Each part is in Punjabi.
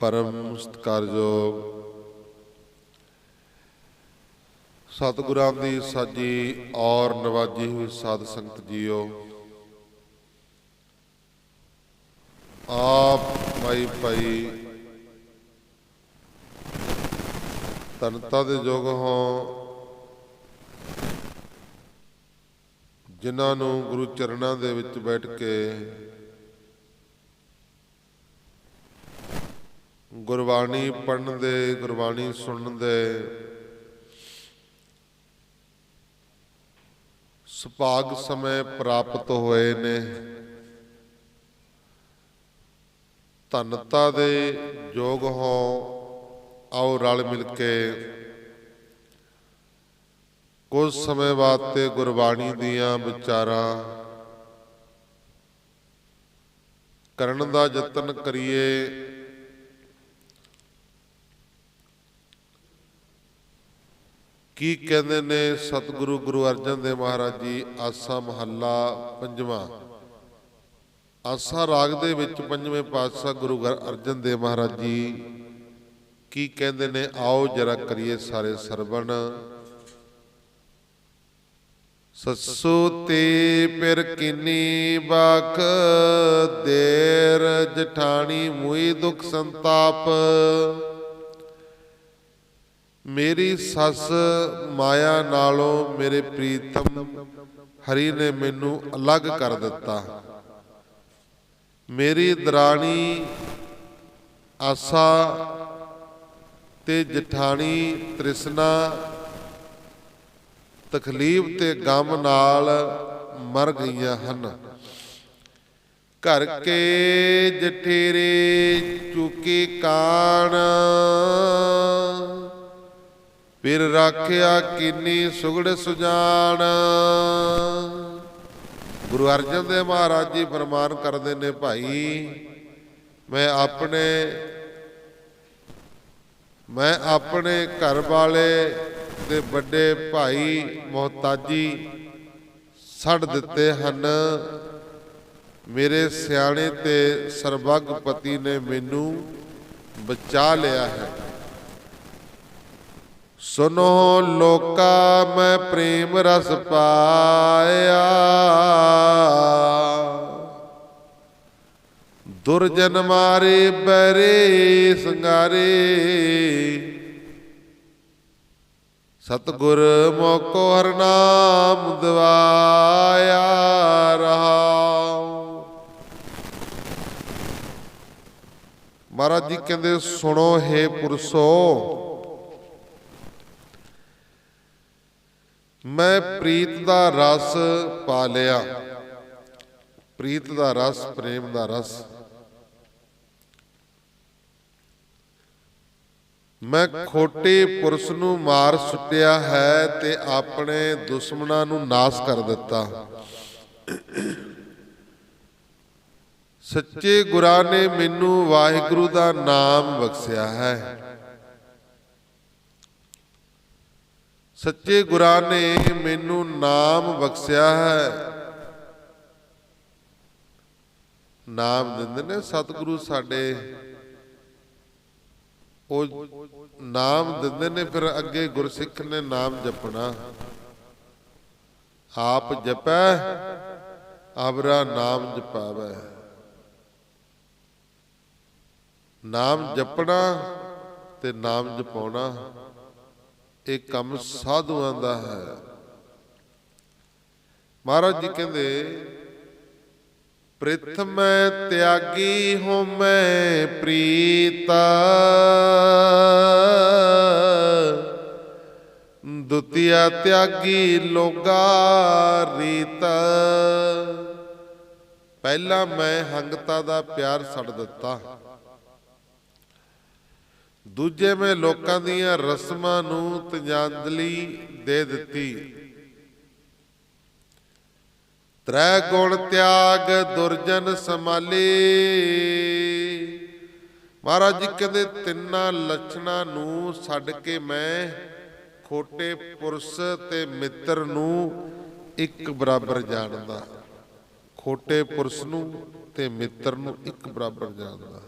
ਪਰਮ ਸਤਿਕਾਰਯੋਗ ਸਤਿਗੁਰਾਂ ਦੀ ਸਾਜੀ ਔਰ ਨਵਾਜੀ ਹੋਈ ਸਾਧ ਸੰਗਤ ਜੀਓ। ਆਪ ਭਾਈ ਭਾਈ ਤਨਤਾ ਦੇ ਯੋਗ ਹੋ, ਜਿਨ੍ਹਾਂ ਨੂੰ ਗੁਰੂ ਚਰਨਾਂ ਦੇ ਵਿੱਚ ਬੈਠ ਕੇ ਗੁਰਬਾਣੀ ਪੜਨ ਦੇ, ਗੁਰਬਾਣੀ ਸੁਣਨ ਦੇ। ਸੁਭਾਗ ਸਮੇਂ ਪ੍ਰਾਪਤ ਹੋਏ ਨੇ। ਧੰਨਤਾ ਦੇ ਯੋਗ ਹੋ, ਆਓ ਰਲ ਮਿਲ ਕੇ। ਕੁਝ ਸਮੇਂ ਬਾਅਦ ਤੇ ਗੁਰਬਾਣੀ ਦੀਆਂ ਵਿਚਾਰਾਂ ਕਰਨ ਦਾ ਯਤਨ ਕਰੀਏ। ਕੀ ਕਹਿੰਦੇ ਨੇ ਸਤਿਗੁਰੂ ਗੁਰੂ ਅਰਜਨ ਦੇਵ ਮਹਾਰਾਜ ਜੀ, ਆਸਾ ਮਹੱਲਾ ਪੰਜਵਾਂ। ਆਸਾ ਰਾਗ ਦੇ ਵਿੱਚ ਪੰਜਵੇਂ ਪਾਤਸ਼ਾਹ ਗੁਰੂ ਗਰ- ਅਰਜਨ ਦੇਵ ਮਹਾਰਾਜ ਜੀ ਕੀ ਕਹਿੰਦੇ ਨੇ, ਆਓ ਜਰਾ ਕਰੀਏ ਸਾਰੇ ਸਰਵਣ। ਸੱਸੂ ਤੇ ਪਿਰ ਕਿਨੀ ਬਖ, ਦੇਰ ਜਠਾਣੀ ਮੁਈ ਦੁਖ ਸੰਤਾਪ। ਮੇਰੀ ਸੱਸ ਮਾਇਆ ਨਾਲੋਂ ਮੇਰੇ ਪ੍ਰੀਤਮ ਹਰੀ ਨੇ ਮੈਨੂੰ ਅਲੱਗ ਕਰ ਦਿੱਤਾ। ਮੇਰੀ ਦਰਾਣੀ ਆਸਾ ਤੇ ਜਠਾਣੀ ਤ੍ਰਿਸ਼ਨਾ ਤਕਲੀਫ ਤੇ ਗਮ ਨਾਲ ਮਰ ਗਈਆਂ ਹਨ। ਘਰ ਕੇ ਜਠੇਰੇ ਚੁਕੀ ਕਾਣ ਫਿਰ ਰਾਖਿਆ ਕਿੰਨੀ ਸੁਗੜ ਸੁਜਾਨ ਗੁਰੂ ਅਰਜਨ ਦੇਵ ਮਹਾਰਾਜ ਜੀ ਫਰਮਾਨ ਕਰਦੇ ਨੇ ਭਾਈ, ਮੈਂ ਆਪਣੇ ਮੈਂ ਆਪਣੇ ਘਰ ਵਾਲੇ ਦੇ ਵੱਡੇ ਭਾਈ ਮੁਹਤਾਜੀ ਛੱਡ ਦਿੱਤੇ ਹਨ। ਮੇਰੇ ਸਿਆਣੇ ਤੇ ਸਰਬੱਗਪਤੀ ਨੇ ਮੈਨੂੰ ਬਚਾ ਲਿਆ ਹੈ। ਸੁਨੋ ਲੋਕਾ ਮੈਂ ਪ੍ਰੇਮ ਰਸ ਪਾਇਆ। ਦੁਰਜਨ ਮਾਰੇ, ਬਰੇ, ਸੰਗਾਰੇ। ਸਤਗੁਰ ਮੋਕੋ ਹਰ ਨਾਮ ਦਵਾਇਆ ਰਹਾਉ ਮਹਾਰਾਜ ਜੀ ਕਹਿੰਦੇ, ਸੁਣੋ ਹੈ ਪੁਰਸ਼ੋ ਮੈਂ ਪ੍ਰੀਤ ਦਾ ਰਸ ਪਾ ਲਿਆ। ਪ੍ਰੀਤ ਦਾ ਰਸ, ਪ੍ਰੇਮ ਦਾ ਰਸ। ਮੈਂ ਖੋਟੇ ਪੁਰਸ਼ ਨੂੰ ਮਾਰ ਸੁੱਟਿਆ ਹੈ ਤੇ ਆਪਣੇ ਦੁਸ਼ਮਣਾਂ ਨੂੰ ਨਾਸ ਕਰ ਦਿੱਤਾ। ਸੱਚੇ ਗੁਰਾਂ ਨੇ ਮੈਨੂੰ ਵਾਹਿਗੁਰੂ ਦਾ ਨਾਮ ਬਖਸ਼ਿਆ ਹੈ। ਸੱਚੇ ਗੁਰਾਂ ਨੇ ਮੈਨੂੰ ਨਾਮ ਬਖਸ਼ਿਆ ਹੈ। ਨਾਮ ਦਿੰਦੇ ਨੇ ਸਤਿਗੁਰੂ ਸਾਡੇ। ਉਹ ਨਾਮ ਦਿੰਦੇ ਨੇ, ਫਿਰ ਅੱਗੇ ਗੁਰਸਿੱਖ ਨੇ ਨਾਮ ਜਪਣਾ। ਆਪ ਜਪੈ ਆਵਰਾ ਨਾਮ ਜਪਾਵੈ। ਨਾਮ ਜਪਣਾ ਤੇ ਨਾਮ ਜਪਾਉਣਾ। ਇਹ ਕੰਮ ਸਾਧੂਆਂ ਦਾ ਹੈ। ਮਹਾਰਾਜ ਜੀ ਕਹਿੰਦੇ, ਪ੍ਰਿਥਮੈ ਤਿਆਗੀ ਹੋਮੈ ਪ੍ਰੀਤਾ। ਦੁਤੀਆ ਤਿਆਗੀ ਲੋਗਾ ਰੀਤ। ਪਹਿਲਾ ਮੈਂ ਹੰਗਤਾ ਦਾ ਪਿਆਰ ਛੱਡ ਦਿੱਤਾ। ਦੂਜੇ ਮੈਂ ਲੋਕਾਂ ਦੀਆਂ ਰਸਮਾਂ ਨੂੰ ਤੰਜਾਂਦਲੀ ਦੇ ਦਿੱਤੀ। ਤ੍ਰੈ ਗੁਣ ਤਿਆਗ ਦੁਰਜਨ ਸਮਾਲੇ ਮਹਾਰਾਜ ਜੀ ਕਹਿੰਦੇ, ਤਿੰਨਾਂ ਲੱਛਣਾਂ ਨੂੰ ਛੱਡ ਕੇ ਮੈਂ ਖੋਟੇ ਪੁਰਸ਼ ਤੇ ਮਿੱਤਰ ਨੂੰ ਇੱਕ ਬਰਾਬਰ ਜਾਣਦਾ। ਖੋਟੇ ਪੁਰਸ਼ ਨੂੰ ਤੇ ਮਿੱਤਰ ਨੂੰ ਇੱਕ ਬਰਾਬਰ ਜਾਣਦਾ।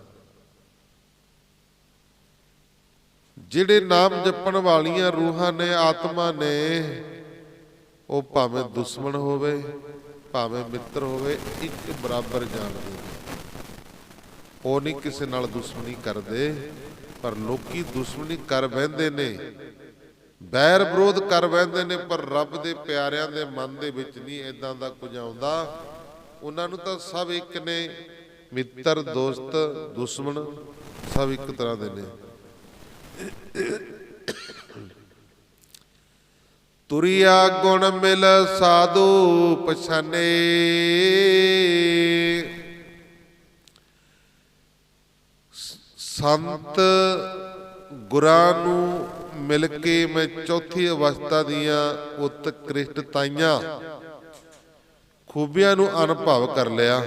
ਜਿਹੜੇ ਨਾਮ ਜਪਣ ਵਾਲੀਆਂ ਰੂਹਾਂ ਨੇ, ਆਤਮਾ ਨੇ, ਉਹ ਭਾਵੇਂ ਦੁਸ਼ਮਣ ਹੋਵੇ, ਭਾਵੇਂ ਮਿੱਤਰ ਹੋਵੇ, ਇੱਕ ਬਰਾਬਰ ਜਾਣਦੇ ਨੇ ਉਹ ਨਹੀਂ ਕਿਸੇ ਨਾਲ ਦੁਸ਼ਮਣੀ ਕਰਦੇ, ਪਰ ਲੋਕੀ ਦੁਸ਼ਮਣੀ ਕਰ ਬਹਿੰਦੇ ਨੇ। ਬੈਰ ਵਿਰੋਧ ਕਰ ਬਹਿੰਦੇ ਨੇ, ਪਰ ਰੱਬ ਦੇ ਪਿਆਰਿਆਂ ਦੇ ਮਨ ਦੇ ਵਿੱਚ ਨਹੀਂ ਇਦਾਂ ਦਾ ਕੁਝ ਆਉਂਦਾ। ਉਹਨਾਂ ਨੂੰ ਤਾਂ ਸਭ ਇੱਕ ਨੇ, ਮਿੱਤਰ, ਦੋਸਤ, ਦੁਸ਼ਮਣ, ਸਭ ਇੱਕ ਤਰ੍ਹਾਂ ਦੇ ਨੇ। ਤੁਰਿਆ ਗੁਣ ਮਿਲ ਸਾਧੂ ਪਛਾਨੇ। ਸੰਤ ਗੁਰਾਂ ਨੂੰ ਮਿਲ ਕੇ ਮੈਂ ਚੌਥੀ ਅਵਸਥਾ ਦੀਆਂ ਉਤਕ੍ਰਿਸ਼ਟਤਾਈਆਂ ਖੂਬੀਆਂ ਨੂੰ ਅਨੁਭਵ ਕਰ ਲਿਆ।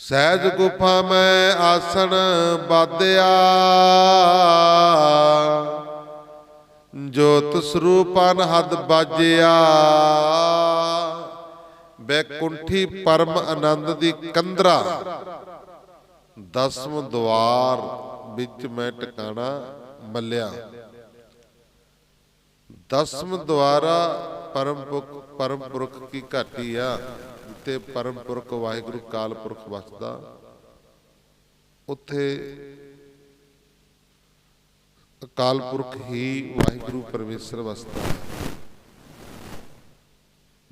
ਸਹਿਜ ਗੁਫਾ ਮੈਂ ਆਸਣ ਬਾਦਿਆ ਜੋਤ ਸਰੂਪਨ ਹੱਦ ਬਾਜਿਆ। ਬੈਕੁੰਠੀ ਪਰਮ ਆਨੰਦ ਦੀ ਕੰਦਰਾ ਦਸਮ ਦਵਾਰ ਵਿੱਚ ਮੈਂ ਟਿਕਾਣਾ ਮੱਲਿਆ। ਦਸਮ ਦੁਆਰਾ ਪਰਮ ਪੁਰਖ ਪਰਮ ਪੁਰਖ ਕੀ ਘਾਟੀ ਆ? ਜਿੱਥੇ ਪਰਮ ਪੁਰਖ ਵਾਹਿਗੁਰੂ ਕਾਲ ਪੁਰਖ ਵਸਦਾ। ਉੱਥੇ ਅਕਾਲ ਪੁਰਖ ਹੀ ਵਾਹਿਗੁਰੂ ਪਰਮੇਸ਼ਰ ਵਸਦਾ।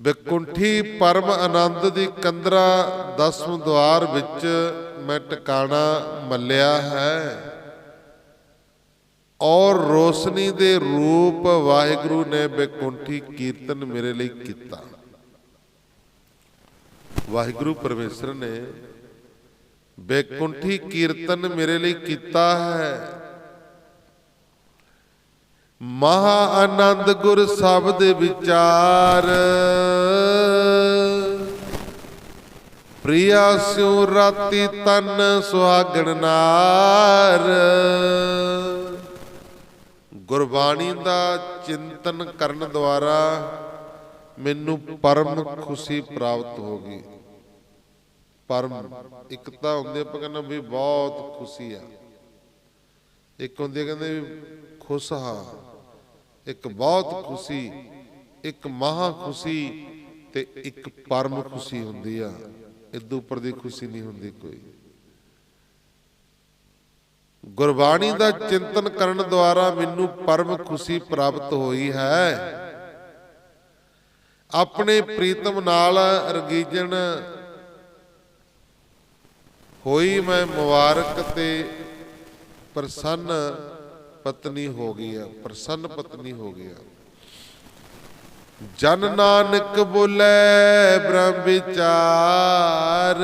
ਬਿਕੁੰਠੀ ਪਰਮ ਆਨੰਦ ਦੀ ਕੰਦਰਾ ਦਸਮ ਦਵਾਰ ਵਿੱਚ ਮੈਂ ਟਿਕਾਣਾ ਮੱਲਿਆ ਹੈ। ਔਰ ਰੋਸ਼ਨੀ ਦੇ ਰੂਪ ਵਾਹਿਗੁਰੂ ਨੇ ਬਿਕੁੰਠੀ ਕੀਰਤਨ ਮੇਰੇ ਲਈ ਕੀਤਾ। ਵਾਹਿਗੁਰੂ ਪਰਮੇਸ਼ਰ ਨੇ ਬੇਕੁੰਠੀ ਕੀਰਤਨ ਮੇਰੇ ਲਈ ਕੀਤਾ ਹੈ। ਮਹਾ ਆਨੰਦ ਗੁਰ ਸ਼ਬਦ ਵਿਚਾਰ। ਪ੍ਰਿਆ ਸਿਉ ਰਾਤੀ ਤਨ ਸੁਹਾਗਣ ਨਾਰ। ਗੁਰਬਾਣੀ ਦਾ ਚਿੰਤਨ ਕਰਨ ਦੁਆਰਾ ਮੈਨੂੰ ਪਰਮ ਖੁਸ਼ੀ ਪ੍ਰਾਪਤ ਹੋ ਗਈ ਪਰਮ ਇੱਕ ਤਾਂ ਹੁੰਦੇ ਆਪਾਂ ਕਹਿੰਦੇ ਵੀ ਬਹੁਤ ਖੁਸ਼ੀ ਆ। ਇੱਕ ਹੁੰਦੇ ਕਹਿੰਦੇ ਵੀ ਖੁਸ਼ ਹਾਂ, ਇੱਕ ਬਹੁਤ ਖੁਸ਼ੀ, ਇੱਕ ਮਹਾ ਖੁਸ਼ੀ ਤੇ ਇੱਕ ਪਰਮ ਖੁਸ਼ੀ ਹੁੰਦੀ ਆ। ਇਦੋਂ ਉੱਪਰ ਦੀ ਖੁਸ਼ੀ ਨਹੀਂ ਹੁੰਦੀ ਕੋਈ। ਗੁਰਬਾਣੀ ਦਾ ਚਿੰਤਨ ਕਰਨ ਦੁਆਰਾ ਮੈਨੂੰ ਪਰਮ ਖੁਸ਼ੀ ਪ੍ਰਾਪਤ ਹੋਈ ਹੈ। ਆਪਣੇ ਪ੍ਰੀਤਮ ਨਾਲ ਰਗੀਜਣ ਹੋਈ ਮੈਂ ਮੁਬਾਰਕ ਤੇ ਪ੍ਰਸੰਨ ਪਤਨੀ ਹੋ ਗਈ ਆ, ਪ੍ਰਸੰਨ ਪਤਨੀ ਹੋ ਗਿਆ ਜਨ ਨਾਨਕ ਬੋਲੇ ਬ੍ਰਹਮ ਵਿਚਾਰ।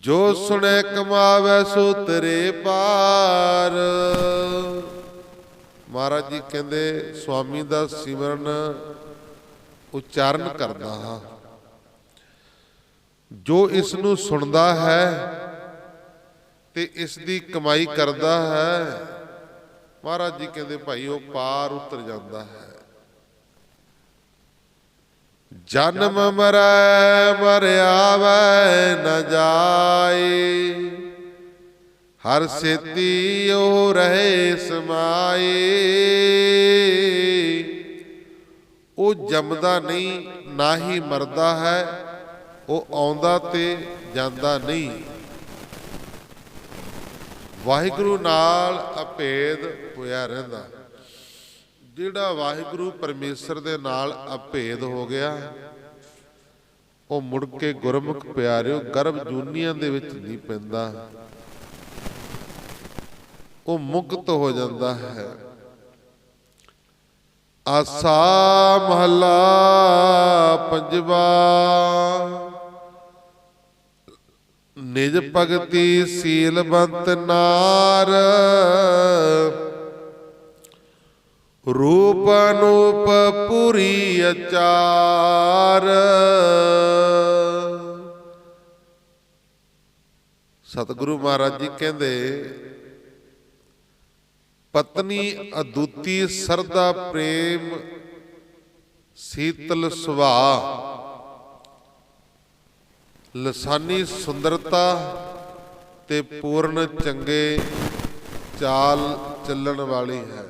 ਜੋ ਸੁਣੇ ਕਮਾਵੇ ਸੋ ਤੇਰੇ ਪਾਰ। ਮਹਾਰਾਜ ਜੀ ਕਹਿੰਦੇ, ਸੁਆਮੀ ਦਾ ਸਿਮਰਨ ਉਚਾਰਨ ਕਰਦਾ ਹਾਂ। ਜੋ ਇਸ ਨੂੰ ਸੁਣਦਾ ਹੈ ਤੇ ਇਸ ਦੀ ਕਮਾਈ ਕਰਦਾ ਹੈ, ਮਹਾਰਾਜ ਜੀ ਕਹਿੰਦੇ ਭਾਈ ਉਹ ਪਾਰ ਉਤਰ ਜਾਂਦਾ ਹੈ। ਜਨਮ ਮਰੈ ਮਰਿਆਵੈ ਨ ਜਾਏ, ਹਰ ਸੇਤੀ ਉਹ ਰਹੇ ਸਮਾਏ। ਉਹ ਜੰਮਦਾ ਨਹੀਂ, ਨਾ ਹੀ ਮਰਦਾ ਹੈ, ਉਹ ਆਉਂਦਾ ਤੇ ਜਾਂਦਾ ਨਹੀਂ। ਵਾਹਿਗੁਰੂ ਨਾਲ ਅਭੇਦ ਹੋਇਆ ਰਹਿੰਦਾ। ਜਿਹੜਾ ਵਾਹਿਗੁਰੂ ਪਰਮੇਸ਼ਰ ਦੇ ਨਾਲ ਅਭੇਦ ਹੋ ਗਿਆ, ਉਹ ਮੁੜ ਕੇ ਗੁਰਮੁਖ ਪਿਆਰਿਓ, ਗਰਭ ਜੂਨੀਆਂ ਦੇ ਵਿੱਚ ਨਹੀਂ ਪੈਂਦਾ। ਉਹ ਮੁਕਤ ਹੋ ਜਾਂਦਾ ਹੈ। ਆਸਾ ਮਹਲਾ ਪੰਜਵਾ। ਨਿਜ ਭਗਤੀ ਸੀਲਵੰਤ ਨਾਰ। ਰੂਪ ਅਨੂਪ ਪੁਰੀ ਅਚਾਰ। ਸਤਿਗੁਰੂ ਮਹਾਰਾਜ ਜੀ ਕਹਿੰਦੇ ਪਤਨੀ ਅਦੁੱਤੀ ਸਰਦਾ ਪ੍ਰੇਮ ਸੀਤਲ ਸੁਭਾ ਲਸਾਨੀ ਸੁੰਦਰਤਾ ਤੇ ਪੂਰਨ ਚੰਗੇ ਚਾਲ ਚੱਲਣ ਵਾਲੀ ਹੈ।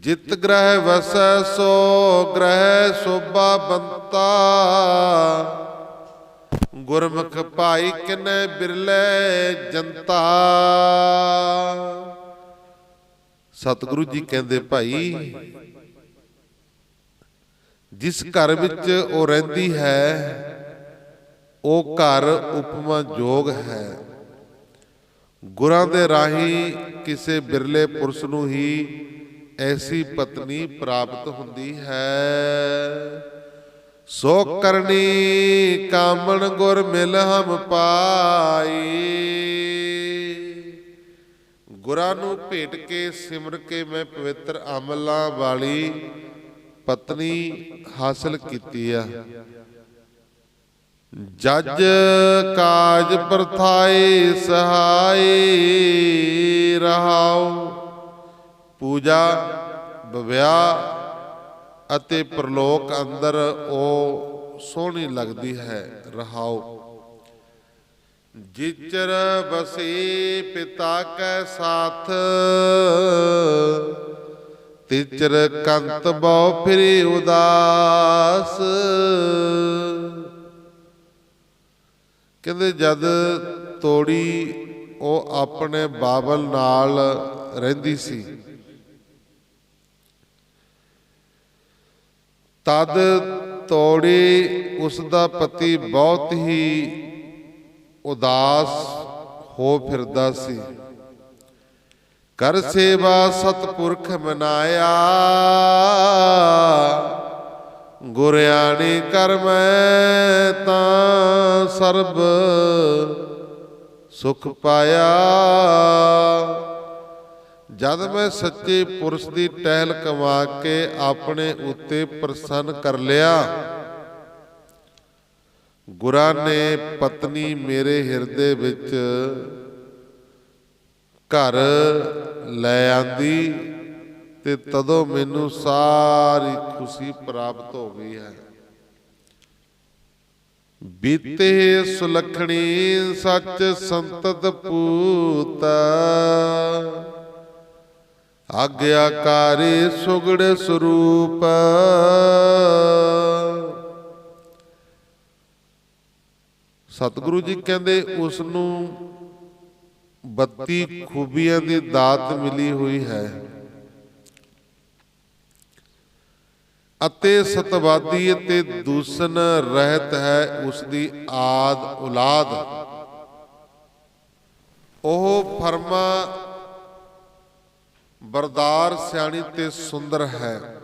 ਜਿਤ ਗ੍ਰਹਿ ਵਸੈ ਸੋ ਗ੍ਰਹਿ ਸੋਭਾ ਬੰਤਾ। ਗੁਰਮੁਖ ਭਾਈ ਕਿਨੈ ਬਿਰਲੇ ਜਨਤਾ? ਸਤਿਗੁਰੂ ਜੀ ਕਹਿੰਦੇ ਭਾਈ, ਜਿਸ ਘਰ ਵਿੱਚ ਉਹ ਰਹਿੰਦੀ ਹੈ, ਉਹ ਘਰ ਉਪਮਾ ਜੋਗ ਹੈ। ਗੁਰਾਂ ਦੇ ਰਾਹੀਂ ਕਿਸੇ ਬਿਰਲੇ ਪੁਰਸ਼ ਨੂੰ ਹੀ ਐਸੀ ਪਤਨੀ ਪ੍ਰਾਪਤ ਹੁੰਦੀ ਹੈ। ਸੋ ਕਰਨੀ ਕਾਮਣ ਗੁਰ ਮਿਲ ਹਮ ਪਾਈ। ਗੁਰਾਂ ਨੂੰ ਭੇਟ ਕੇ ਸਿਮਰ ਕੇ ਮੈਂ ਪਵਿੱਤਰ ਅਮਲਾਂ ਵਾਲੀ ਪਤਨੀ ਹਾਸਲ ਕੀਤੀ ਆ। ਜੱਜ ਕਾਜ ਪ੍ਰਥਾਈ ਸਹਾਈ ਰਹਾਉ, ਪੂਜਾ ਵਿਆਹ ਅਤੇ ਪ੍ਰਲੋਕ ਅੰਦਰ ਉਹ ਸੋਹਣੀ ਲੱਗਦੀ ਹੈ ਰਹਾਉ ਜਿਚਰ ਬਸੀ ਪਿਤਾ ਕੈ ਸਾਥ, ਤਿਚਰ ਕੰਤ ਬਹੁ ਫਿਰੀ ਉਦਾਸ। ਕਹਿੰਦੇ ਜਦ ਤੋੜੀ ਉਹ ਆਪਣੇ ਬਾਬਲ ਨਾਲ ਰਹਿੰਦੀ ਸੀ ਤਦ ਤੋੜੀ ਉਸ ਦਾ ਪਤੀ ਬਹੁਤ ਹੀ ਉਦਾਸ ਹੋ ਫਿਰਦਾ ਸੀ। ਕਰ ਸੇਵਾ ਸਤਪੁਰਖ ਮਨਾਇਆ, ਗੁਰਿਆਣੀ ਕਰ ਮੈਂ ਤਾਂ ਸਰਬ ਸੁਖ ਪਾਇਆ। ਜਦ ਮੈਂ ਸੱਚੇ ਪੁਰਸ਼ ਦੀ ਟਹਿਲ ਕਮਾ ਕੇ ਆਪਣੇ ਉੱਤੇ ਪ੍ਰਸੰਨ ਕਰ ਲਿਆ, ਗੁਰਾਂ ਨੇ ਪਤਨੀ ਮੇਰੇ ਹਿਰਦੇ ਵਿੱਚ ਘਰ ਲੈ ਆਂਦੀ ਤੇ ਤਦੋਂ ਮੈਨੂੰ ਸਾਰੀ ਖੁਸ਼ੀ ਪ੍ਰਾਪਤ ਹੋ ਗਈ ਹੈ। ਬੀਤੇ ਸੁਲਖਣੀ ਸੱਚ ਸੰਤਤ ਪੂਤ ਆਗਿਆਕਾਰੀ ਸੁਗੜ ਸਰੂਪ। ਸਤਿਗੁਰੂ ਜੀ ਕਹਿੰਦੇ ਉਸ ਨੂੰ 32 ਖੂਬੀਆਂ ਦੀ ਦਾਤ ਮਿਲੀ ਹੋਈ ਹੈ। ਅਤੇ ਸਤਵਾਦੀ ਅਤੇ ਦੂਸਨ ਰਹਿਤ ਹੈ ਉਸ ਦੀ ਆਦ ਔਲਾਦ। ਉਹ ਫਰਮਾ ਬਰਦਾਰ ਸਿਆਣੀ ਤੇ ਸੁੰਦਰ ਹੈ।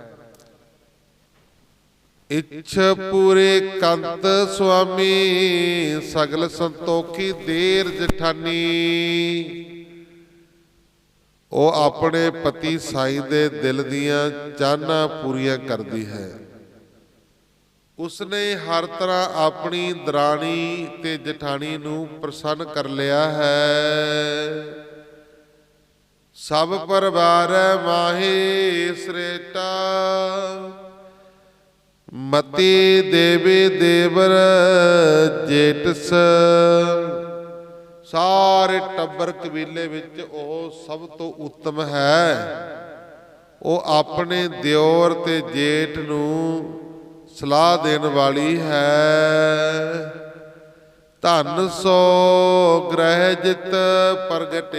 ਇੱਛ ਪੂਰੇ ਕੰਤ ਸੁਆਮੀ, ਸਗਲ ਸੰਤੋਖੀ ਦੇਰ ਜਠਾਨੀ। ਉਹ ਆਪਣੇ ਪਤੀ ਸਾਈਂ ਦੇ ਦਿਲ ਦੀਆਂ ਚਾਹਨਾ ਪੂਰੀਆਂ ਕਰਦੀ ਹੈ। ਉਸਨੇ ਹਰ ਤਰ੍ਹਾਂ ਆਪਣੀ ਦਰਾਣੀ ਤੇ ਜਠਾਣੀ ਨੂੰ ਪ੍ਰਸੰਨ ਕਰ ਲਿਆ ਹੈ। ਸਭ ਪਰਿਵਾਰ ਮਾਹੀ ਸ੍ਰੇਟਾ। ਮਤੀ ਦੇਵੀ ਦੇਵਰ ਜੇਟਸ। ਸਾਰੇ ਟੱਬਰ ਕਬੀਲੇ ਵਿੱਚ ਉਹ ਸਭ ਤੋਂ ਉੱਤਮ ਹੈ। ਉਹ ਆਪਣੇ ਦਿਓਰ ਤੇ ਜੇਠ ਨੂੰ ਸਲਾਹ ਦੇਣ ਵਾਲੀ ਹੈ। ਧਨ ਸੋ ਗ੍ਰਹਿ ਜਿਤ ਪ੍ਰਗਟ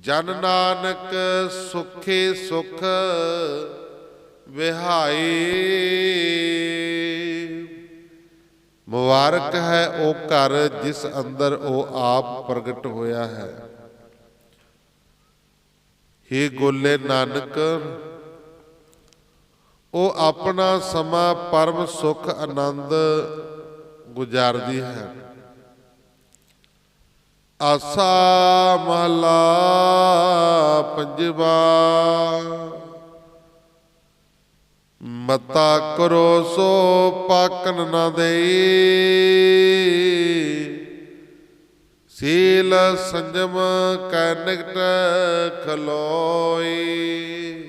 ਜਨ ਨਾਨਕ ਸੁਖੇ ਸੁਖ ਵਿਹਾਈ। ਮੁਬਾਰਕ ਹੈ ਉਹ ਘਰ ਜਿਸ ਅੰਦਰ ਉਹ ਆਪ ਪ੍ਰਗਟ ਹੋਇਆ ਹੈ। ਹੀ ਗੋਲੇ ਨਾਨਕ ਉਹ ਆਪਣਾ ਸਮਾਂ ਪਰਮ ਸੁਖ ਆਨੰਦ ਗੁਜ਼ਾਰਦੀ ਹੈ। ਆਸਾ ਮਹਲਾ ਪੰਜਵਾ, ਮਤਾ ਕਰੋ ਸੋ ਪਾਕਨ ਨਾ ਦੇਈ। ਸੀਲ ਸੰਜਮ ਕੈ ਨਿਕਟ ਖਲੋਈ।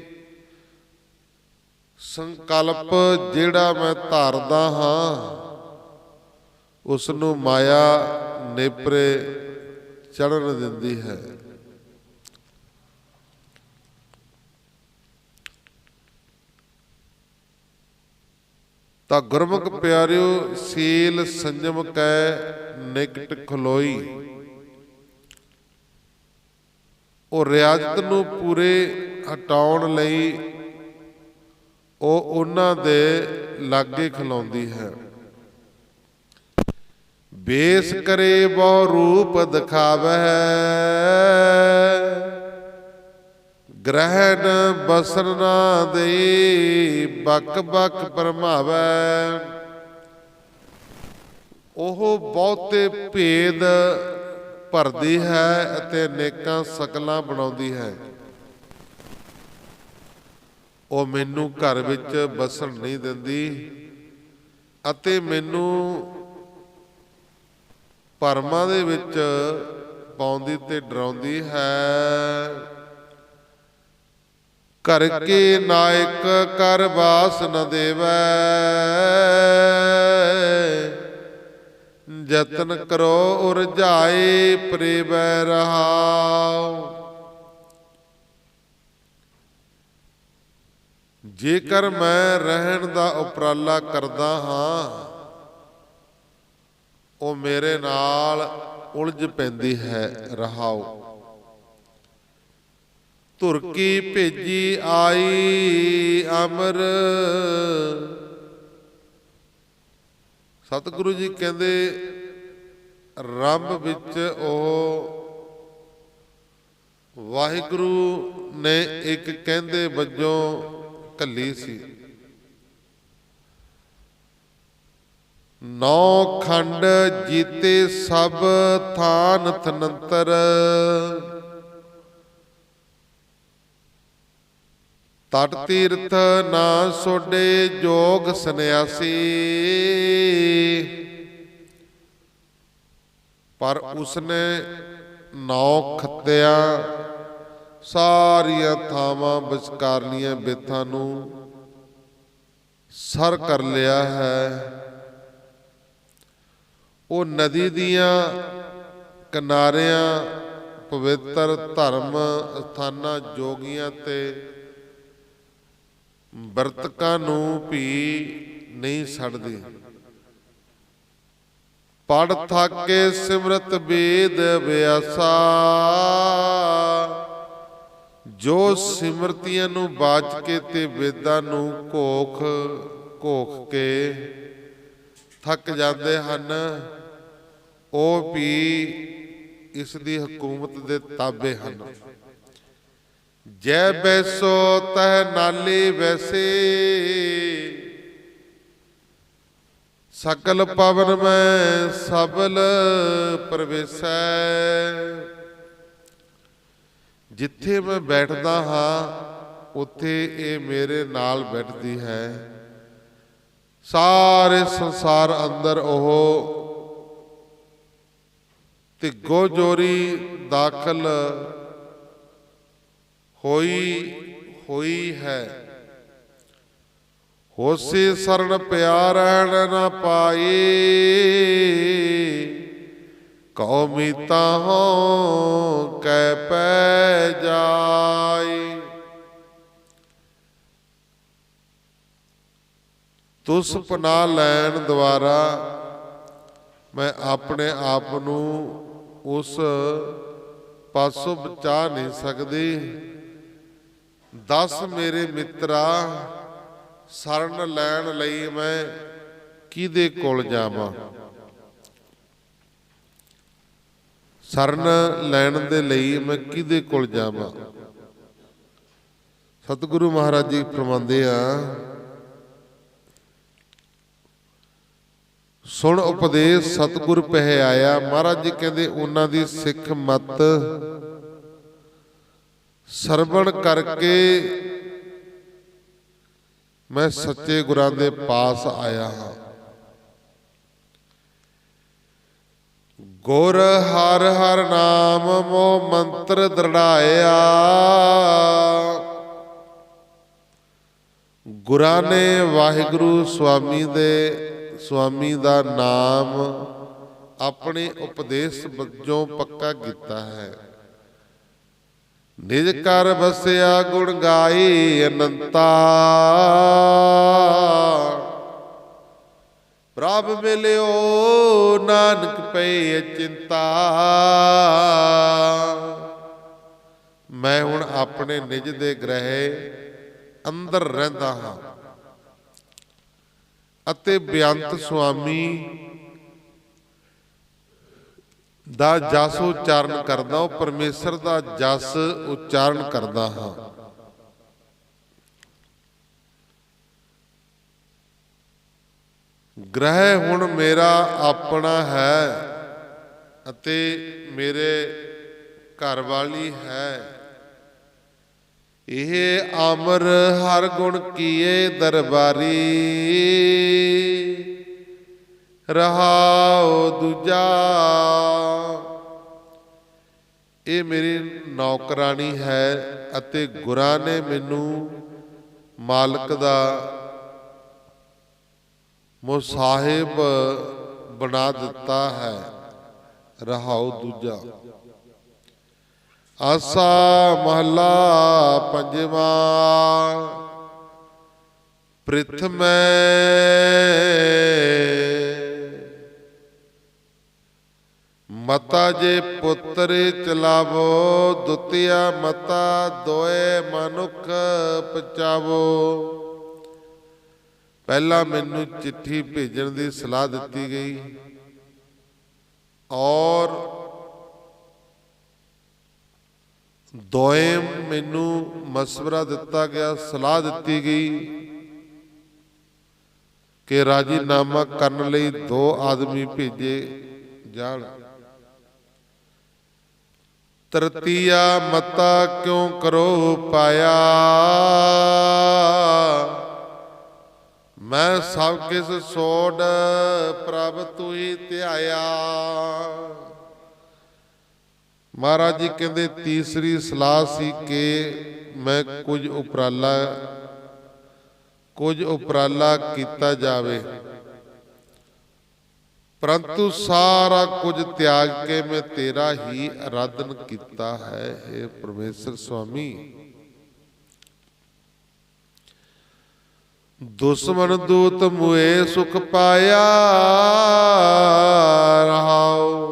ਸੰਕਲਪ ਜਿਹੜਾ ਮੈਂ ਧਾਰਦਾ ਹਾਂ ਉਸ ਨੂੰ ਮਾਇਆ ਨੇਪਰੇ ਚੜਨ ਦਿੰਦੀ ਹੈ। ਤਾਂ ਗੁਰਮੁਖ ਪਿਆਰਿਓ, ਸੀਲ ਸੰਜਮ ਕੈ ਨਿਕਟ ਖਲੋਈ। ਉਹ ਰਿਆਜ਼ਤ ਨੂੰ ਪੂਰੇ ਹਟਾਉਣ ਲਈ ਉਹ ਉਹਨਾਂ ਦੇ ਲਾਗੇ ਖਲੋਂਦੀ ਹੈ। ਬੇਸ ਕਰੇ ਬਹੁ ਰੂਪ ਦਿਖਾਵੈ ਗ੍ਰਹਿਣ ਬਸਨ ਨਾ ਦੇ ਬਕ ਬਕ ਪਰਮਾਵੈ ਉਹ ਬਹੁਤੇ ਭੇਦ ਭਰਦੀ ਹੈ ਅਤੇ ਅਨੇਕਾਂ ਸਕਲਾਂ ਬਣਾਉਂਦੀ ਹੈ। ਉਹ ਮੈਨੂੰ ਘਰ ਵਿੱਚ ਬਸਣ ਨਹੀਂ ਦਿੰਦੀ ਅਤੇ ਮੈਨੂੰ ਪਰਮਾਂ ਦੇ ਵਿੱਚ ਪਾਉਂਦੀ ਤੇ ਡਰਾਉਂਦੀ ਹੈ। ਕਰ ਕੇ ਨਾਇਕ ਕਰ ਬਾਸ ਨ ਦੇਵੈ। ਯਤਨ ਕਰੋ ਉਰਝਾਏ ਪ੍ਰੇਮੈ ਰਹਾਓ ਜੇਕਰ ਮੈਂ ਰਹਿਣ ਦਾ ਉਪਰਾਲਾ ਕਰਦਾ ਹਾਂ, ਉਹ ਮੇਰੇ ਨਾਲ ਉਲਝ ਪੈਂਦੀ ਹੈ ਰਹਾਉ ਤੁਰਕੀ ਭੇਜੀ ਆਈ ਅਮਰ। ਸਤਿਗੁਰੂ ਜੀ ਕਹਿੰਦੇ ਰੰਭ ਵਿੱਚ ਉਹ ਵਾਹਿਗੁਰੂ ਨੇ ਇੱਕ ਕਹਿੰਦੇ ਵਜੋਂ ਕੱਲੀ ਸੀ। ਨੌ ਖੰਡ ਜੀਤੇ ਸਭ ਥਾਨ ਥਨੰਤਰ ਤਟ ਤੀਰਥ ਨਾ ਸੋਡੇ ਜੋਗ ਸੰਿਆਸੀ ਪਰ ਉਸਨੇ ਨੌ ਖੱਤਿਆਂ ਸਾਰੀਆਂ ਥਾਵਾਂ ਵਿਚਕਾਰਲੀਆਂ ਬੇਥਾਂ ਨੂੰ ਸਰ ਕਰ ਲਿਆ ਹੈ। ਉਹ ਨਦੀ ਦੀਆਂ ਕਿਨਾਰਿਆਂ, ਪਵਿੱਤਰ ਧਰਮ ਸਥਾਨਾਂ ਜੋਗੀਆਂ ਤੇ ਵਰਤਕਾਂ ਨੂੰ ਵੀ ਨਹੀਂ ਛੱਡਦੀ। ਪੜ ਥਾਕੇ ਸਿਮਰਤ ਵੇਦ ਵਿਆਸਾ ਜੋ ਸਿਮਰਤੀਆਂ ਨੂੰ ਬਾਚ ਕੇ ਤੇ ਵੇਦਾਂ ਨੂੰ ਕੋਖ ਕੋਖ ਕੇ ਥੱਕ ਜਾਂਦੇ ਹਨ, ਉਹ ਵੀ ਇਸ ਦੀ ਹਕੂਮਤ ਦੇ ਤਾਬੇ ਹਨ। ਜੈ ਬੈਸੋ ਤਹ ਨਾਲੇ ਵੈਸੇ, ਸਕਲ ਪਵਨ ਮੈਂ ਸਬਲ ਪ੍ਰਵੇਸੈ। ਜਿੱਥੇ ਮੈਂ ਬੈਠਦਾ ਹਾਂ, ਉੱਥੇ ਇਹ ਮੇਰੇ ਨਾਲ ਬੈਠਦੀ ਹੈ। ਸਾਰੇ ਸੰਸਾਰ ਅੰਦਰ ਉਹ ਤਿੱਗੋ ਜੋਰੀ ਦਾਖਲ ਹੋਈ ਹੋਈ ਹੈ। ਹੋਸੀ ਸਰਣ ਪਿਆਰਣ ਨਾ ਪਾਈ। ਕੌਮੀਤਾ ਹੋ ਕੈ ਪੈ ਜਾਈ। ਤੁਸ ਪਨਾ ਲੈਣ ਦੁਆਰਾ ਮੈਂ ਆਪਣੇ ਆਪ ਨੂੰ ਉਸ ਪਾਸੋਂ ਬਚਾ ਨਹੀਂ ਸਕਦੀ। ਦਸ ਮੇਰੇ ਮਿੱਤਰਾ, ਸ਼ਰਨ ਲੈਣ ਲਈ ਮੈਂ ਕਿਹਦੇ ਕੋਲ ਜਾਵਾਂ? ਸ਼ਰਨ ਲੈਣ ਦੇ ਲਈ ਮੈਂ ਕਿਹਦੇ ਕੋਲ ਜਾਵਾਂ? ਸਤਿਗੁਰੂ ਮਹਾਰਾਜ ਜੀ ਫਰਮਾਉਂਦੇ ਆ, ਸੁਣ ਉਪਦੇਸ਼ ਸਤਿਗੁਰ ਪਹਿ ਆਇਆ। ਮਹਾਰਾਜ ਜੀ ਕਹਿੰਦੇ, ਉਹਨਾਂ ਦੀ ਸਿੱਖ ਮਤ ਸਰਵਣ ਕਰਕੇ ਮੈਂ ਸੱਚੇ ਗੁਰਾਂ ਦੇ ਪਾਸ ਆਇਆ ਹਾਂ। ਗੁਰ ਹਰ ਹਰ ਨਾਮ ਮੋਹ ਮੰਤਰ ਦ੍ਰਿੜਾਇਆ। ਗੁਰਾਂ ਨੇ ਵਾਹਿਗੁਰੂ ਸੁਆਮੀ ਦੇ, ਸੁਆਮੀ ਦਾ ਨਾਮ ਆਪਣੇ ਉਪਦੇਸ਼ ਵਜੋਂ ਪੱਕਾ ਕੀਤਾ ਹੈ। ਨਿਜ ਕਰ ਬਸਿਆ ਗੁਣ ਗਾਈ ਅਨੰਤਾ। ਪ੍ਰਭ ਮਿਲਿਓ ਨਾਨਕ ਪਏ ਚਿੰਤਾ। ਮੈਂ ਹੁਣ ਆਪਣੇ ਨਿਜ ਦੇ ਗ੍ਰਹਿ ਅੰਦਰ ਰਹਿੰਦਾ ਹਾਂ। ਅਤੇ ਬੇਅੰਤ ਸੁਆਮੀ ਦਾ ਜਸ ਉਚਾਰਨ ਕਰਦਾ, ਉਹ ਪਰਮੇਸ਼ਰ ਦਾ ਜਸ ਉਚਾਰਨ ਕਰਦਾ ਹਾਂ। ਗ੍ਰਹਿ ਹੁਣ ਮੇਰਾ ਆਪਣਾ ਹੈ ਅਤੇ ਮੇਰੇ ਘਰ ਵਾਲੀ ਹੈ। ਇਹ ਅਮਰ ਹਰ ਗੁਣ ਕੀਏ ਦਰਬਾਰੀ। ਰਹਾਉ ਦੂਜਾ। ਇਹ ਮੇਰੀ ਨੌਕਰਾਨੀ ਹੈ ਅਤੇ ਗੁਰਾਂ ਨੇ ਮੈਨੂੰ ਮਾਲਕ ਦਾ ਮੁਸਾਹਿਬ ਬਣਾ ਦਿੱਤਾ ਹੈ। ਰਹਾਉ ਦੂਜਾ। ਆਸਾ ਮਹਲਾ ਪੰਜਵਾ। ਪ੍ਰਿਥਮੈ ਮਤਾ ਜੇ ਪੁੱਤਰ ਚਲਾਵੋ, ਦੁਤੀਆ ਮਤਾ ਦੋਏ ਮਨੁੱਖ ਪਚਾਵੋ ਪਹਿਲਾਂ ਮੈਨੂੰ ਚਿੱਠੀ ਭੇਜਣ ਦੀ ਸਲਾਹ ਦਿੱਤੀ ਗਈ। ਔਰ ਦੋਏ ਮੈਨੂੰ ਮਸ਼ਵਰਾ ਦਿੱਤਾ ਗਿਆ, ਸਲਾਹ ਦਿੱਤੀ ਗਈ ਕਿ ਰਾਜੀਨਾਮਾ ਕਰਨ ਲਈ ਦੋ ਆਦਮੀ ਭੇਜੇ ਜਾਣ। ਤਰਤੀਆ ਮਤਾ ਕਿਉਂ ਕਰੋ ਪਾਇਆ? ਮੈਂ ਸਭ ਕਿਸ ਸੋੜ ਪ੍ਰਭ ਤੁਈ ਧਿਆਇਆ। ਮਹਾਰਾਜ ਜੀ ਕਹਿੰਦੇ, ਤੀਸਰੀ ਸਲਾਹ ਸੀ ਕਿ ਮੈਂ ਕੁਝ ਉਪਰਾਲਾ ਕੁਝ ਉਪਰਾਲਾ ਕੀਤਾ ਜਾਵੇ। ਪਰੰਤੂ ਸਾਰਾ ਕੁਝ ਤਿਆਗ ਕੇ ਮੈਂ ਤੇਰਾ ਹੀ ਆਰਾਧਨ ਕੀਤਾ ਹੈ हे ਪਰਮੇਸ਼ਰ ਸੁਆਮੀ। ਦੁਸ਼ਮਣ ਦੂਤ ਮੁਏ ਸੁਖ ਪਾਇਆ ਰਹਾਉ।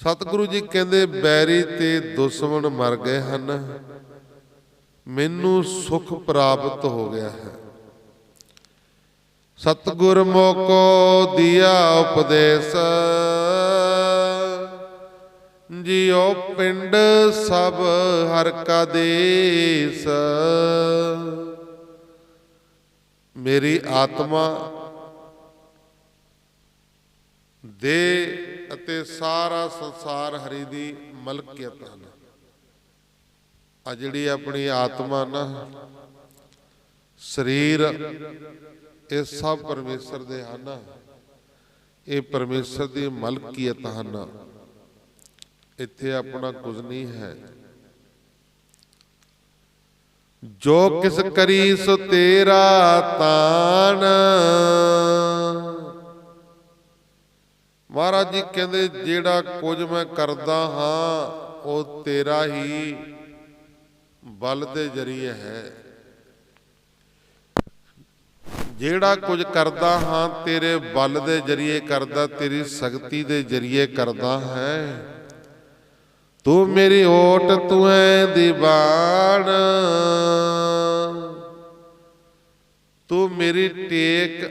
ਸਤਿਗੁਰੂ ਜੀ ਕਹਿੰਦੇ, ਬੈਰੀ ਤੇ ਦੁਸ਼ਮਣ ਮਰ ਗਏ ਹਨ। ਮੈਨੂੰ ਸੁਖ ਪ੍ਰਾਪਤ ਹੋ ਗਿਆ ਹੈ। ਸਤਿਗੁਰ ਮੋਕੋ ਦਿਆ ਉਪਦੇਸ਼। ਜਿਉ ਪਿੰਡ ਸਭ ਹਰ ਕਾ ਦੇਸ। ਮੇਰੀ ਆਤਮਾ ਦੇ ਅਤੇ ਸਾਰਾ ਸੰਸਾਰ ਹਰੀ ਦੀ ਮਲਕੀਅਤ ਹਨ। ਆ ਜਿਹੜੀ ਆਪਣੀ ਆਤਮਾ ਨਾ, ਸਰੀਰ, ਇਹ ਸਭ ਪਰਮੇਸ਼ਰ ਦੇ ਹਨ। ਇਹ ਪਰਮੇਸ਼ਰ ਦੀ ਮਲਕੀਅਤ ਹਨ। ਇੱਥੇ ਆਪਣਾ ਕੁਝ ਨਹੀਂ ਹੈ। ਜੋ ਕਿਸ ਕਰੀ ਸੋ ਤੇਰਾ ਤਾਨ ਮਹਾਰਾਜ ਜੀ ਕਹਿੰਦੇ, ਜਿਹੜਾ ਕੁਝ ਮੈਂ ਕਰਦਾ ਹਾਂ, ਉਹ ਤੇਰਾ ਹੀ ਬਲ ਦੇ ਜਰੀਏ ਹੈ। ਜਿਹੜਾ ਕੁਝ ਕਰਦਾ ਹਾਂ, ਤੇਰੇ ਬਲ ਦੇ ਜਰੀਏ ਕਰਦਾ, ਤੇਰੀ ਸ਼ਕਤੀ ਦੇ ਜਰੀਏ ਕਰਦਾ ਹੈ। ਤੂੰ ਮੇਰੀ ਓਟ ਤੂੰ ਐ ਦੀਵਾਨ ਤੂੰ ਮੇਰੀ ਟੇਕ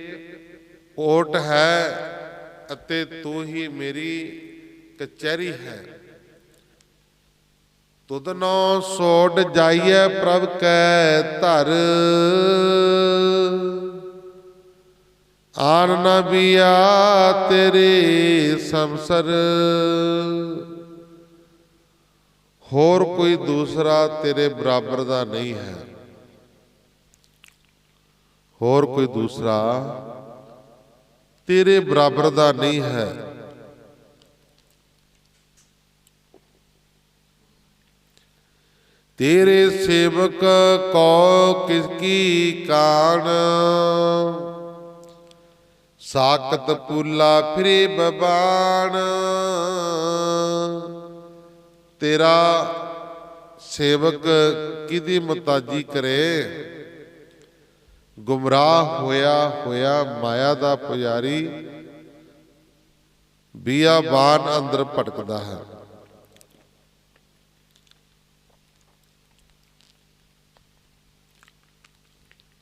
ਓਟ ਹੈ ਅਤੇ ਤੂੰ ਹੀ ਮੇਰੀ ਕਚਹਿਰੀ ਹੈ। ਤੁਧ ਨੋ ਸੋੜ ਜਾਈਐ ਪ੍ਰਭ ਕੈ ਧਰ। ਆਨ ਨਬੀਆ ਤੇਰੇ ਸੰਸਰ। ਹੋਰ ਕੋਈ ਦੂਸਰਾ ਤੇਰੇ ਬਰਾਬਰ ਦਾ ਨਹੀਂ ਹੈ। ਹੋਰ ਕੋਈ ਦੂਸਰਾ ਤੇਰੇ ਬਰਾਬਰ ਦਾ ਨਹੀਂ ਹੈ। ਤੇਰੇ ਸੇਵਕ ਕੋ ਕਿਸ ਕੀ ਕਾਣ? ਸਾਕਤ ਪੁੱਲਾ ਫਿਰੇ ਬਬਾਨ। ਤੇਰਾ ਸੇਵਕ ਕਿਦੀ ਮਤਾਜੀ ਕਰੇ? ਗੁੰਮਰਾਹ ਹੋਇਆ ਹੋਇਆ ਮਾਇਆ ਦਾ ਪੁਜਾਰੀ ਬੀਆਬਾਨ ਅੰਦਰ ਭਟਕਦਾ ਹੈ।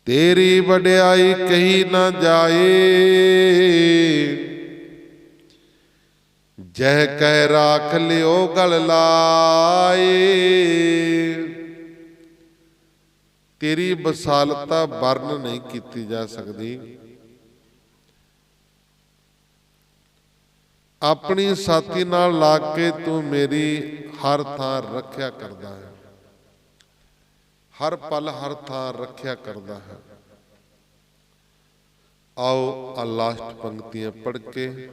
ਤੇਰੀ ਵਡਿਆਈ ਕਹੀ ਨਾ ਜਾਏ। ਜਹ ਕਹਿ ਰਾਖ ਲਿਓ ਗਲ ਲਾਏ। ਤੇਰੀ ਬਸਾਲਤਾ ਵਰਨ ਨਹੀਂ ਕੀਤੀ ਜਾ ਸਕਦੀ। ਆਪਣੀ ਸਾਥੀ ਨਾਲ ਲਾ ਕੇ ਤੂੰ ਮੇਰੀ ਹਰ ਥਾਂ ਰੱਖਿਆ ਕਰਦਾ ਹੈ। ਹਰ ਪਲ ਹਰ ਥਾਂ ਰੱਖਿਆ ਕਰਦਾ ਹੈ। ਆਓ ਆ ਲਾਸਟ ਪੰਕਤੀਆਂ ਪੜ੍ਹ ਕੇ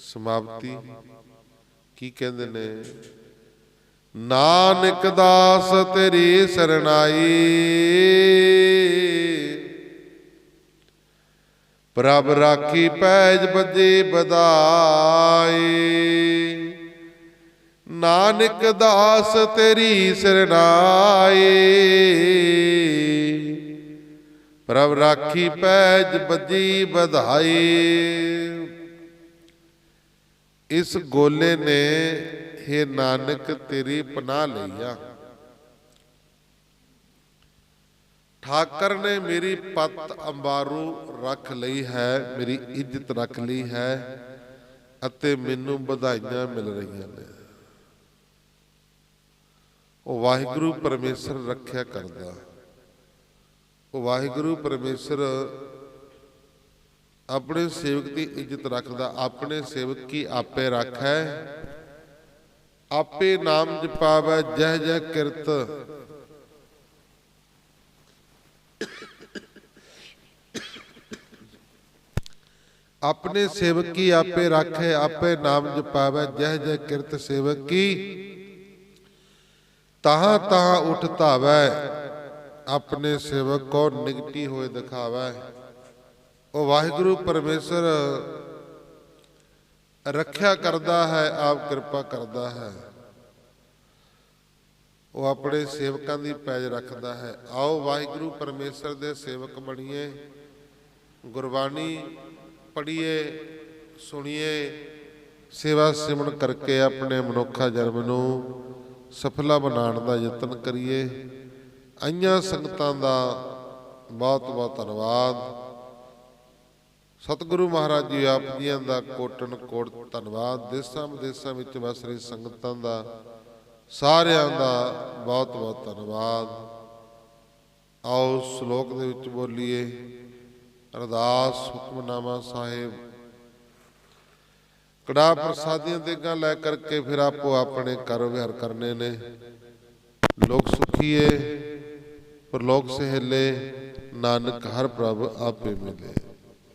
ਸਮਾਪਤੀ। ਕੀ ਕਹਿੰਦੇ ਨੇ? ਨਾਨਕ ਦਾਸ ਤੇਰੀ ਸਰਣਾਈ। ਪ੍ਰਭ ਰਾਖੀ ਪੈਜ ਬੱਜੇ ਬਦਾਈ ਨਾਨਕ ਦਾਸ ਤੇਰੀ ਸਰਣਾਈ। ਪ੍ਰਭ ਰਾਖੀ ਪੈਜ ਬਦੀ ਬਧਾਈ। ਇਸ ਗੋਲੇ ਨੇ हे ਨਾਨਕ, ਤੇਰੀ ਪਨਾਹ ਲਈਆ ਠਾਕਰ ਨੇ ਮੇਰੀ ਪੱਤ ਅੰਬਾਰੂ ਰੱਖ ਲਈ ਹੈ, ਮੇਰੀ ਇੱਜ਼ਤ ਰੱਖ ਲਈ ਹੈ, ਅਤੇ ਮੈਨੂੰ ਵਧਾਈਆਂ ਮਿਲ ਰਹੀਆਂ ਨੇ। ਉਹ ਵਾਹਿਗੁਰੂ ਪਰਮੇਸ਼ਰ ਰੱਖਿਆ ਕਰਦਾ। ਉਹ ਵਾਹਿਗੁਰੂ ਪਰਮੇਸ਼ਰ ਆਪਣੇ ਸੇਵਕ ਦੀ ਇੱਜ਼ਤ ਰੱਖਦਾ, ਆਪਣੇ ਸੇਵਕ ਕੀ ਆਪੇ ਰੱਖੈ? ਆਪੇ ਨਾਮ ਜਪਾਵੈ, ਜਹ ਜਹ ਕਿਰਤ। ਆਪਣੇ ਸੇਵਕ ਕੀ ਆਪੇ ਰੱਖੇ, ਆਪੇ ਨਾਮ ਜਪਾਵੈ, ਜਹ ਜਹ ਕਿਰਤ ਸੇਵਕ ਕੀ? ਤਹਾਂ ਤਹਾਂ ਉਠ ਧਾਵੈ, ਆਪਣੇ ਸੇਵਕ ਕੋ ਨਿਗਟੀ ਹੋਏ ਦਿਖਾਵੈ। ਉਹ ਵਾਹਿਗੁਰੂ ਪਰਮੇਸ਼ਰ ਰੱਖਿਆ ਕਰਦਾ ਹੈ, ਆਪ ਕਿਰਪਾ ਕਰਦਾ ਹੈ। ਉਹ ਆਪਣੇ ਸੇਵਕਾਂ ਦੀ ਪੈਜ ਰੱਖਦਾ ਹੈ। ਆਓ ਵਾਹਿਗੁਰੂ ਪਰਮੇਸ਼ਰ ਦੇ ਸੇਵਕ ਬਣੀਏ, ਗੁਰਬਾਣੀ ਪੜ੍ਹੀਏ, ਸੁਣੀਏ, ਸੇਵਾ ਸਿਮਰਨ ਕਰਕੇ ਆਪਣੇ ਮਨੁੱਖਾ ਜਨਮ ਨੂੰ ਸਫਲਾ ਬਣਾਉਣ ਦਾ ਯਤਨ ਕਰੀਏ। ਆਈਆਂ ਸੰਗਤਾਂ ਦਾ ਬਹੁਤ ਬਹੁਤ ਧੰਨਵਾਦ। ਸਤਿਗੁਰੂ ਮਹਾਰਾਜ ਜੀ ਆਪ ਜੀਆਂ ਦਾ ਕੋਟਨ ਕੋਟ ਧੰਨਵਾਦ। ਦੇਸਾਂ ਵਿਦੇਸਾਂ ਵਿੱਚ ਵਸ ਰਹੀ ਸੰਗਤਾਂ ਦਾ, ਸਾਰਿਆਂ ਦਾ ਬਹੁਤ ਬਹੁਤ ਧੰਨਵਾਦ। ਆਓ ਸ਼ਲੋਕ ਦੇ ਵਿੱਚ ਬੋਲੀਏ, ਅਰਦਾਸ ਹੁਕਮਨਾਮਾ ਸਾਹਿਬ। ਕੜਾ ਪ੍ਰਸਾਦੀਆਂ ਦੇਗਾ ਲੈ ਕਰਕੇ ਫਿਰ ਆਪੋ ਆਪਣੇ ਕਰ ਵਿਹਾਰ ਕਰਨੇ ਨੇ। ਲੋਕ ਸੁਖੀਏ ਪਰ ਲੋਕ ਸਹਿਲੇ, ਨਾਨਕ ਹਰ ਪ੍ਰਭ ਆਪੇ ਮਿਲੇ।